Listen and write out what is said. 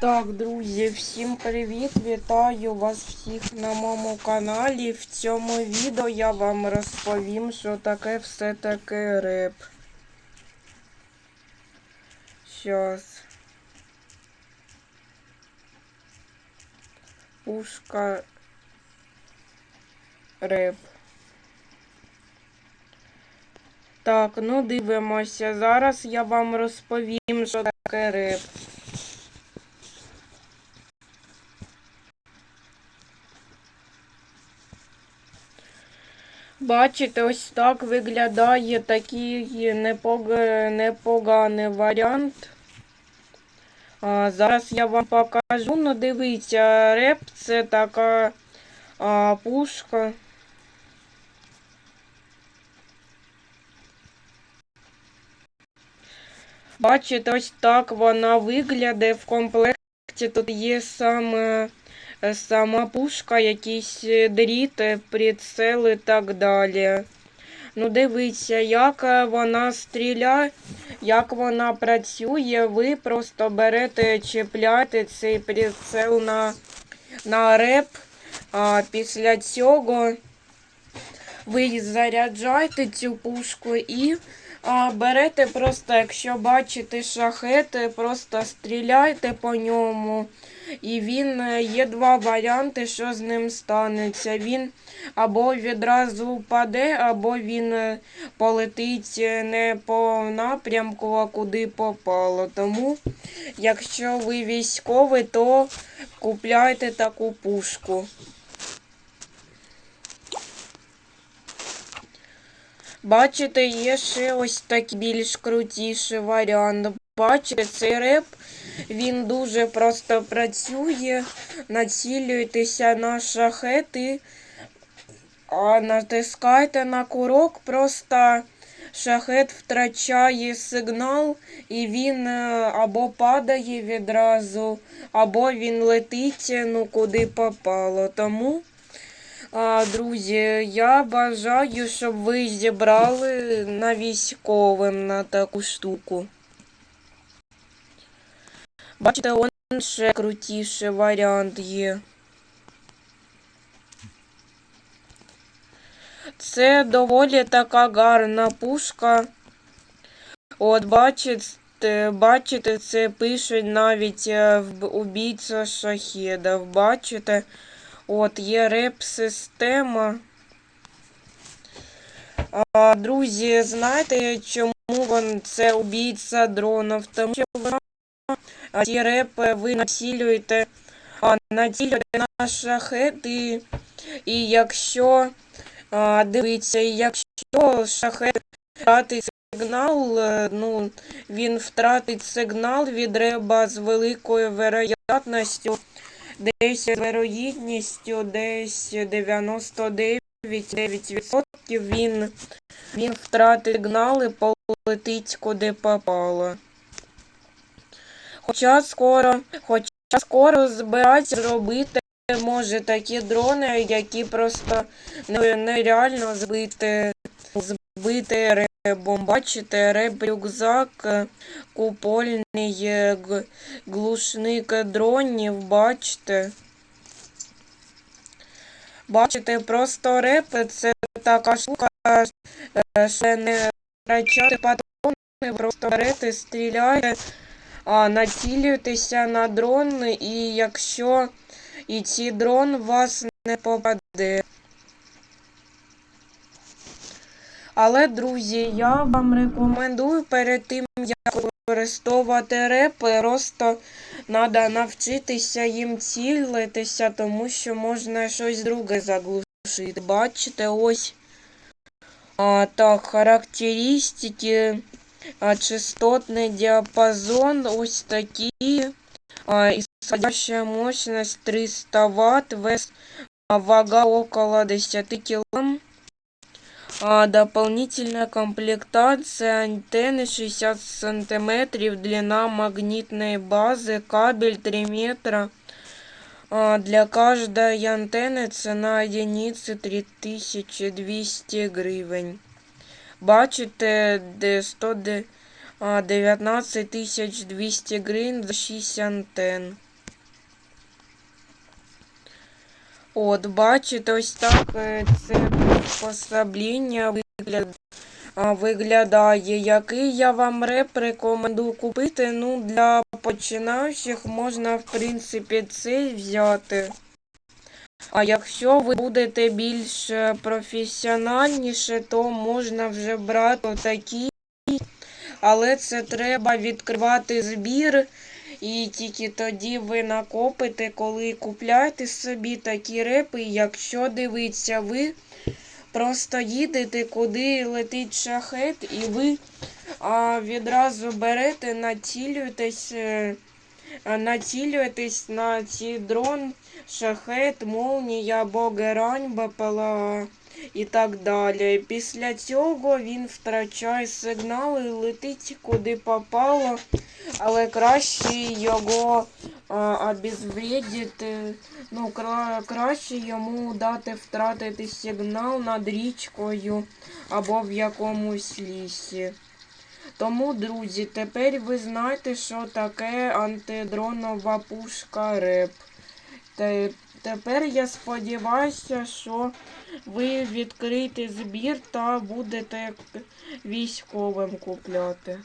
Так, друзі, всім привіт! Вітаю вас всіх на моєму каналі. В цьому відео я вам розповім, що таке все таке реп. Щас. Пушка реп. Так, ну дивимося. Зараз я вам розповім, що таке реп. Бачите, ось так виглядає такий непог... непоганий варіант. А, зараз я вам покажу. Ну, дивіться, реп це така а, пушка. Бачите, ось так вона виглядає в комплекті. Тут є саме сама пушка, якісь е, дріти, прицел і так далі. Ну, дивіться, як е, вона стріляє, як вона працює. Ви просто берете, чіпляєте цей прицел на, на реп. А після цього ви заряджаєте цю пушку і берете просто, якщо бачите шахети, просто стріляйте по ньому. І він е, є два варіанти, що з ним станеться. Він або відразу впаде, або він е, полетить е, не по напрямку, а куди попало. Тому, якщо ви військовий, то купляйте таку пушку. Бачите, є ще ось такий більш крутіший варіант. Бачите, цей реп, він дуже просто працює. Націлюйтеся на шахети, а натискайте на курок, просто шахет втрачає сигнал, і він е, або падає відразу, або він летить, ну куди попало. Тому. А, Друзі, я бажаю, щоб ви зібрали на військовим на таку штуку. Бачите, он ще крутіший варіант є. Це доволі така гарна пушка. От, бачите, бачите, це пишуть навіть е, в убійця шахедів. Бачите? От, є реп-система. Друзі, знаєте, чому вон це убійця дронів? Тому що вона ці репи ви націлюєте, а, націлюєте на шахети. І якщо дивіться, якщо шахет втратить сигнал, е, ну, він втратить сигнал від реба з великою вероятністю десь з вероїдністю десь 99,9% він, він втратить сигнал і полетить куди попало. Хоча скоро, хоча скоро збираються зробити може такі дрони, які просто нереально збити, збити ребом. Бачите, рюкзак, купольний глушник дронів, бачите. Бачите, просто реп це така штука, що не втрачати патрони, просто берете, стріляєте, а націлюєтеся на дрон, і якщо і ці дрон вас не попаде. Але, друзі, я вам рекомендую перед тим, як використовувати репи, просто треба навчитися їм цілитися, тому що можна щось друге заглушити. Бачите, ось а, так, характеристики, а, частотний діапазон, ось такі. А, исходящая мощность 300 Вт, вес, а, вага около 10 кг. А, дополнительная комплектация антенны 60 сантиметров длина магнитной базы кабель 3 метра. А, для каждой антенны цена единицы 3200 гривен. Бачите, де 119 200 за 6 антенн. От, бачите, ось так э, це приспособлення вигляд, виглядає. Який я вам реп рекомендую купити? Ну, для починаючих можна, в принципі, цей взяти. А якщо ви будете більш е, професіональніше, то можна вже брати такі. Але це треба відкривати збір. І тільки тоді ви накопите, коли купляєте собі такі репи. Якщо дивіться, ви просто їдете, куди летить шахет, і ви а, відразу берете, націлюєтесь, е, націлюєтесь на ці дрон, шахет, молнія або герань, БПЛА і так далі. Після цього він втрачає сигнал і летить куди попало, але краще його обезвредити. Ну, кра- краще йому дати втратити сигнал над річкою або в якомусь лісі. Тому, друзі, тепер ви знаєте, що таке антидронова пушка РЕП. Те- Тепер я сподіваюся, що ви відкриєте збір та будете військовим купляти.